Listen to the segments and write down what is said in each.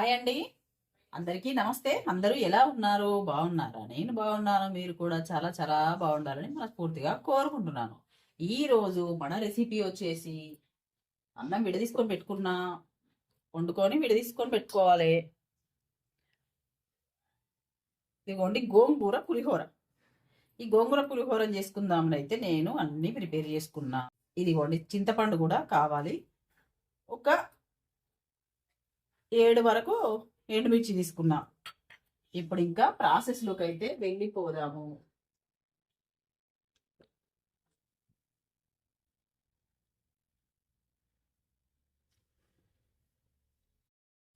Hi అండి. అందరికీ నమస్తే. అందరూ ఎలా ఉన్నారు? బాగున్నారా? నేను బాగున్నాను. మీరు కూడా చాలా చాలా బాగుండాలని మనస్ఫూర్తిగా కోరుకుంటున్నాను. ఈ రోజు మన రెసిపీ వచ్చేసి అన్నం విడదీసుకొని పెట్టుకున్నా వండుకొని విడదీసుకొని పెట్టుకోవాలి. ఇదిగోండి గోంగూర పులిహోర. ఈ గోంగూర పులిహోరం చేసుకుందామని అయితే నేను అన్నీ ప్రిపేర్ చేసుకున్నా. ఇదిగోండి చింతపండు కూడా కావాలి. ఒక ఏడు వరకు ఎండుమిర్చి తీసుకున్నాం. ఇప్పుడు ఇంకా ప్రాసెస్లోకి అయితే వెళ్ళిపోదాము.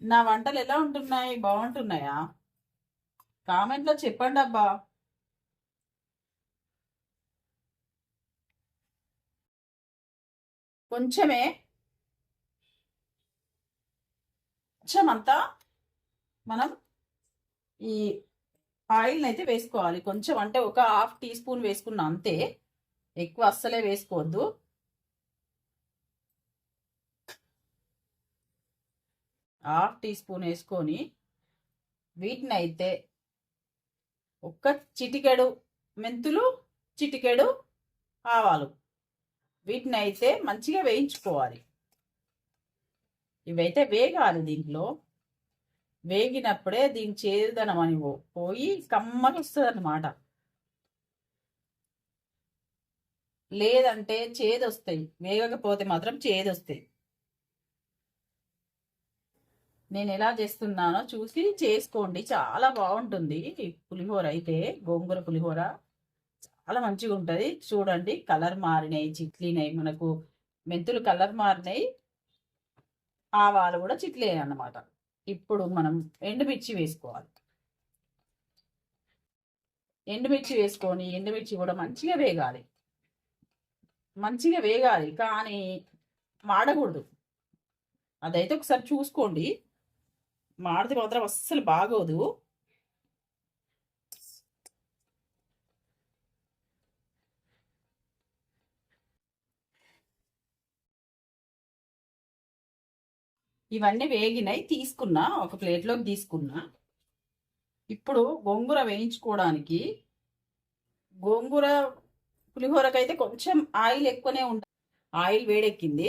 నా వంటలు ఎలా ఉంటున్నాయి? బాగుంటున్నాయా? కామెంట్లో చెప్పండి అబ్బా. కొంచెమే కొంచెం అంతా మనం ఈ ఆయిల్ని అయితే వేసుకోవాలి. కొంచెం అంటే ఒక హాఫ్ టీ స్పూన్ వేసుకున్న అంతే. ఎక్కువ అస్సలే వేసుకోవద్దు. హాఫ్ టీ స్పూన్ వేసుకొని వీటిని అయితే ఒక్క చిటికెడు మెంతులు చిటికెడు ఆవాలు. వీటిని అయితే మంచిగా వేయించుకోవాలి. ఇవైతే వేగాలి దీంట్లో. వేగినప్పుడే దీని చేదుదనం అని పోయి కమ్మగా వస్తుంది అనమాట లేదంటే చేదు వస్తాయి వేగకపోతే మాత్రం చేదు వస్తాయి నేను ఎలా చేస్తున్నానో చూసి చేసుకోండి. చాలా బాగుంటుంది పులిహోర అయితే. గోంగూర పులిహోర చాలా మంచిగా ఉంటుంది చూడండి కలర్ మారినాయి. చిట్లినాయి మనకు మెంతులు కలర్ మారినాయి. ఆవాలు కూడా చిట్లే అన్నమాట. ఇప్పుడు మనం ఎండుమిర్చి వేసుకోవాలి. ఎండుమిర్చి వేసుకొని ఎండుమిర్చి కూడా మంచిగా వేగాలి. మంచిగా వేగాలి కానీ మాడకూడదు. అదైతే ఒకసారి చూసుకోండి. మాడితే మాత్రం అస్సలు బాగోదు. ఇవన్నీ వేగినాయి తీసుకున్నా ఒక ప్లేట్లోకి తీసుకున్నా. ఇప్పుడు గోంగూర వేయించుకోవడానికి గోంగూర పులిహోరకైతే కొంచెం ఆయిల్ ఎక్కువనే ఉంటుంది ఆయిల్ వేడెక్కింది.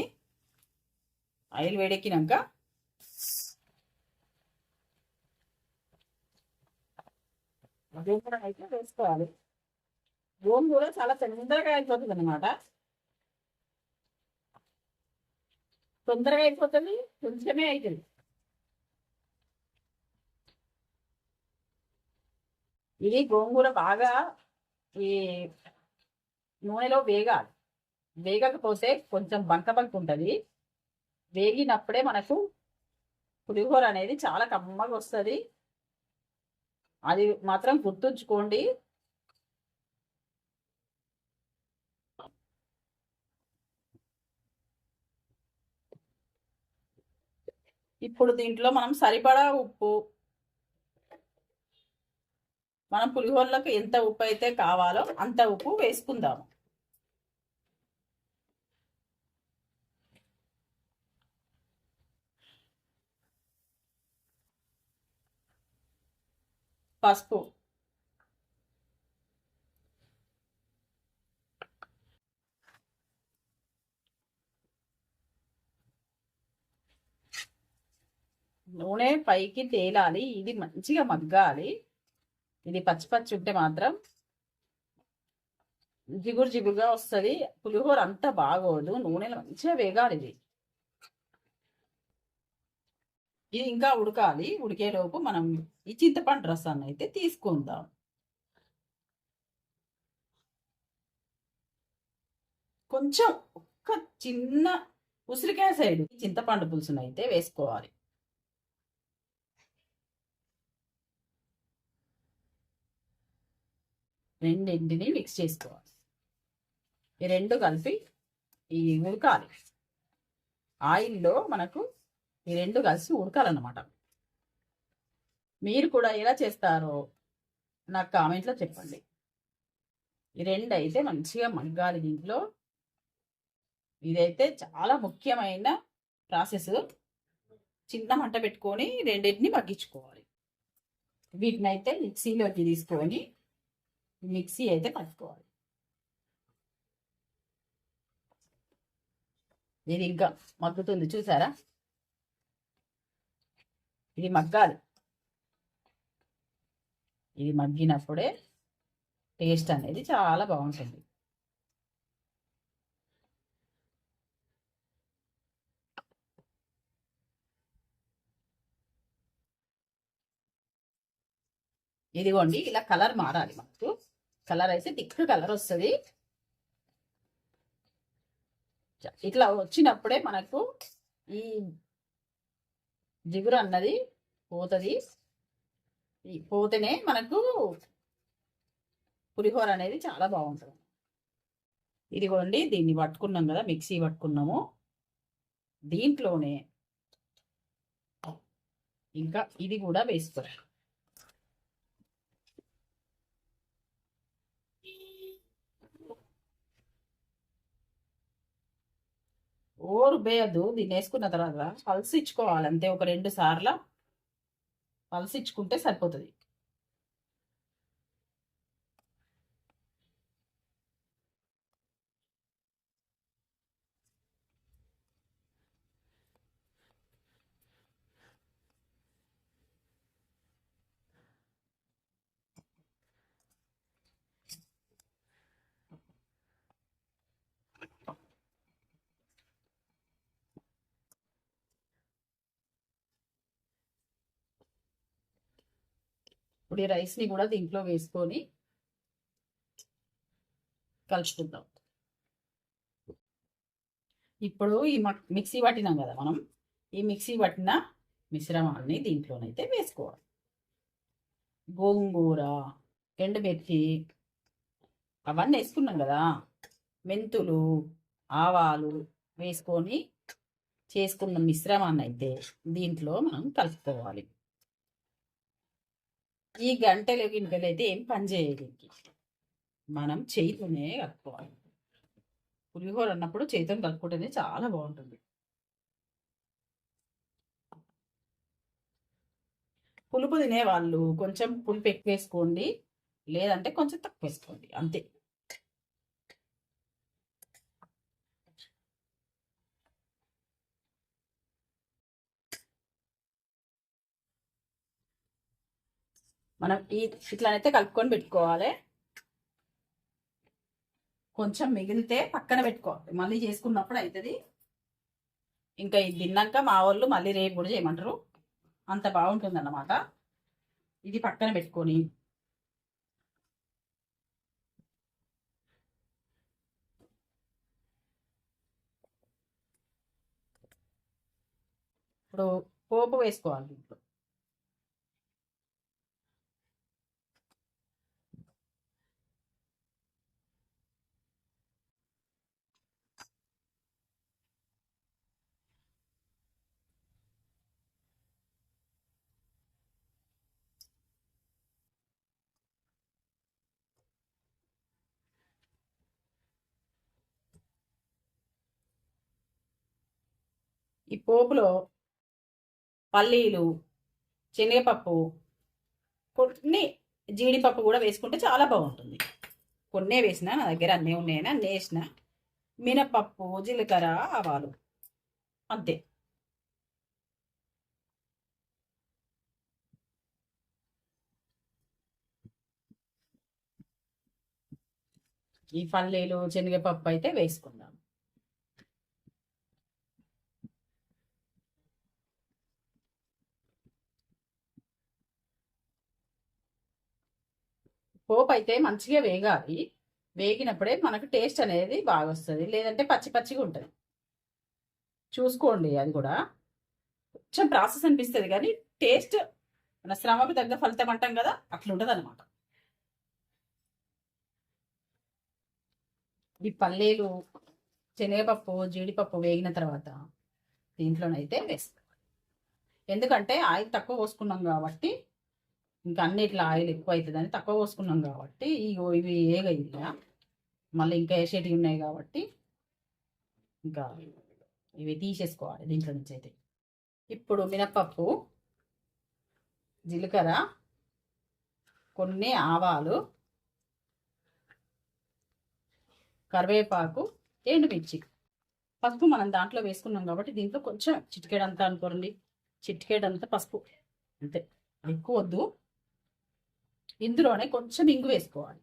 ఆయిల్ వేడెక్కినాక గోంగూర అయితే వేసుకోవాలి. గోంగూర చాలా తొందరగా అయిపోతుంది అనమాట తొందరగా అయిపోతుంది కొంచెమే అవుతుంది ఇది గోంగూర బాగా ఈ నూనెలో వేగాలి. వేగకపోతే కొంచెం బంక బంక ఉంటుంది. వేగినప్పుడే మనకు పులిహోర అనేది చాలా కమ్మగా వస్తుంది. అది మాత్రం గుర్తుంచుకోండి. ఇప్పుడు దీంట్లో మనం సరిపడా ఉప్పు మనం పులిహోరలకు ఎంత ఉప్పు అయితే కావాలో అంత ఉప్పు వేసుకుందాము. పసుపు నూనె పైకి తేలాలి. ఇది మంచిగా మగ్గాలి. ఇది పచ్చి పచ్చి ఉంటే మాత్రం జిగురు జిగురుగా వస్తుంది. పులిహోర అంతా బాగోదు. నూనెలో మంచిగా వేగాలి ఇది. ఇది ఇంకా ఉడకాలి. ఉడికేలోపు మనం ఈ చింతపండు రసాన్ని అయితే తీసుకుందాం. కొంచెం ఒక్క చిన్న ఉసిరికాయ సైడ్ చింతపండు పులుసును అయితే వేసుకోవాలి. రెండింటిని మిక్స్ చేసుకోవాలి. ఈ రెండు కలిపి ఈ ఉడకాలి. ఆయిల్లో మనకు ఈ రెండు కలిసి ఉడకాలన్నమాట. మీరు కూడా ఎలా చేస్తారో నాకు కామెంట్లో చెప్పండి. ఈ రెండు అయితే మంచిగా మగ్గాలి దీంట్లో. ఇదైతే చాలా ముఖ్యమైన ప్రాసెస్. చిన్న మంట పెట్టుకొని రెండింటిని మగ్గించుకోవాలి. వీటిని అయితే మిక్సీలోకి తీసుకొని మిక్సీ అయితే పట్టుకోవాలి ఇది ఇంకా మగ్గుతుంది చూసారా ఇది మగ్గాలి ఇది మగ్గినప్పుడే టేస్ట్ అనేది చాలా బాగుంటుంది ఇదిగోండి ఇలా కలర్ మారాలి మనకు కలర్ అయితే థిక్ కలర్ వస్తుంది. ఇట్లా వచ్చినప్పుడే మనకు ఈ జిగురు అన్నది పోతుంది. ఈ పోతేనే మనకు పులిహోర అనేది చాలా బాగుంటుంది. ఇదిగోండి దీన్ని పట్టుకున్నాం కదా మిక్సీ పట్టుకున్నాము. దీంట్లోనే ఇంకా ఇది కూడా వేసుకోవాలి. ఓరు బేయద్దు దీన్ని వేసుకున్న తర్వాత పల్స్ ఇచ్చుకోవాలి. అంతే ఒక రెండు సార్లు పల్స్ ఇచ్చుకుంటే సరిపోతుంది. ఇప్పుడు ఈ రైస్ని కూడా దీంట్లో వేసుకొని కలుచుకుందాం ఇప్పుడు ఈ మిక్సీ పట్టినాం కదా మనం ఈ మిక్సీ పట్టిన మిశ్రమాన్ని దీంట్లోనైతే వేసుకోవాలి. గోంగూర ఎండుమిర్చి అవన్నీ వేసుకున్నాం కదా మెంతులు ఆవాలు వేసుకొని చేసుకున్న మిశ్రమాన్ని అయితే దీంట్లో మనం కలుపుకోవాలి. ఈ గంటలు గింటలు అయితే ఏం పని చేయడానికి మనం చేతితోనే కలుపుకోవాలి. పులిహోర అన్నప్పుడు చేతితో కలుపుకుంటేనే చాలా బాగుంటుంది. పులుపు తినేవాళ్ళు కొంచెం పులుపు ఎక్కువ వేసుకోండి లేదంటే కొంచెం తక్కువ వేసుకోండి అంతే. మనం ఈ ఇట్లనైతే కలుపుకొని పెట్టుకోవాలి. కొంచెం మిగిలితే పక్కన పెట్టుకోవాలి. మళ్ళీ చేసుకున్నప్పుడు అవుతుంది ఇంకా ఇది తిన్నాక మా వాళ్ళు మళ్ళీ రేపు కూడా చేయమంటారు. అంత బాగుంటుంది అన్నమాట ఇది పక్కన పెట్టుకొని. ఇప్పుడు పోపు వేసుకోవాలి ఇంట్లో. ఈ పోపులో పల్లీలు శనగపప్పు కొన్ని జీడిపప్పు కూడా వేసుకుంటే చాలా బాగుంటుంది. కొన్నే వేసిన నా దగ్గర అన్నీ ఉన్నాయని అన్నీ వేసిన మినపప్పు జీలకర్ర ఆవాలు అంతే. ఈ పల్లీలు శనగపప్పు అయితే వేసుకుందాం. పోపు అయితే మంచిగా వేగాలి. వేగినప్పుడే మనకు టేస్ట్ అనేది బాగా వస్తుంది లేదంటే పచ్చి పచ్చిగా ఉంటుంది. చూసుకోండి అది కూడా. కొంచెం ప్రాసెస్ అనిపిస్తుంది కానీ టేస్ట్ మన శ్రమకు తగ్గ ఫలితం అంటాం కదా అట్లా ఉంటుంది అనమాట ఈ పల్లీలు శనగపప్పు జీడిపప్పు వేగిన తర్వాత దీంట్లోనైతే వేసుకోవాలి. ఎందుకంటే ఆయిల్ తక్కువ పోసుకున్నాం కాబట్టి ఇంకా అన్నిట్లో ఆయిల్ ఎక్కువ అవుతుందని తక్కువ పోసుకున్నాం కాబట్టి ఇగో ఇవి ఏగయ్యా. మళ్ళీ ఇంకా వేసేటివి ఉన్నాయి కాబట్టి ఇంకా ఇవి తీసేసుకోవాలి దీంట్లో నుంచి అయితే. ఇప్పుడు మినపప్పు జీలకర్ర కొన్ని ఆవాలు కరివేపాకు ఎండుమిర్చి. పసుపు మనం దాంట్లో వేసుకున్నాం కాబట్టి దీంట్లో కొంచెం చిటికేడంతా అనుకోండి. చిటికేడంతా పసుపు. అంతే. ఎక్కువ వద్దు. ఇందులోనే కొంచెం ఇంగు వేసుకోవాలి.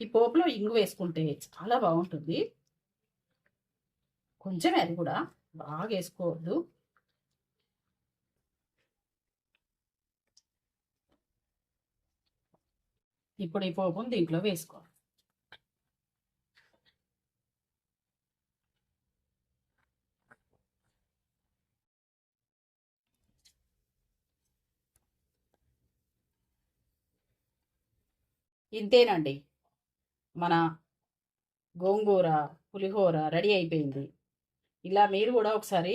ఈ పోపులో ఇంగు వేసుకుంటే చాలా బాగుంటుంది. కొంచెమే అది కూడా బాగా వేసుకోవద్దు. ఇప్పుడు ఈ పోపును దీంట్లో వేసుకోవాలి. ఇంతేనండి. మన గోంగూర పులిహోర రెడీ అయిపోయింది. ఇలా మీరు కూడా ఒకసారి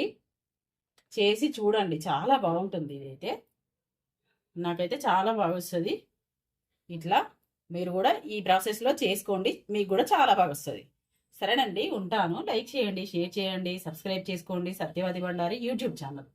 చేసి చూడండి. చాలా బాగుంటుంది ఇదైతే. నాకైతే చాలా బాగా వస్తుంది. ఇట్లా మీరు కూడా ఈ ప్రాసెస్లో చేసుకోండి. మీకు కూడా చాలా బాగా వస్తుంది. సరేనండి ఉంటాను. లైక్ చేయండి షేర్ చేయండి సబ్స్క్రైబ్ చేసుకోండి. Satyavadi Bandari YouTube channel.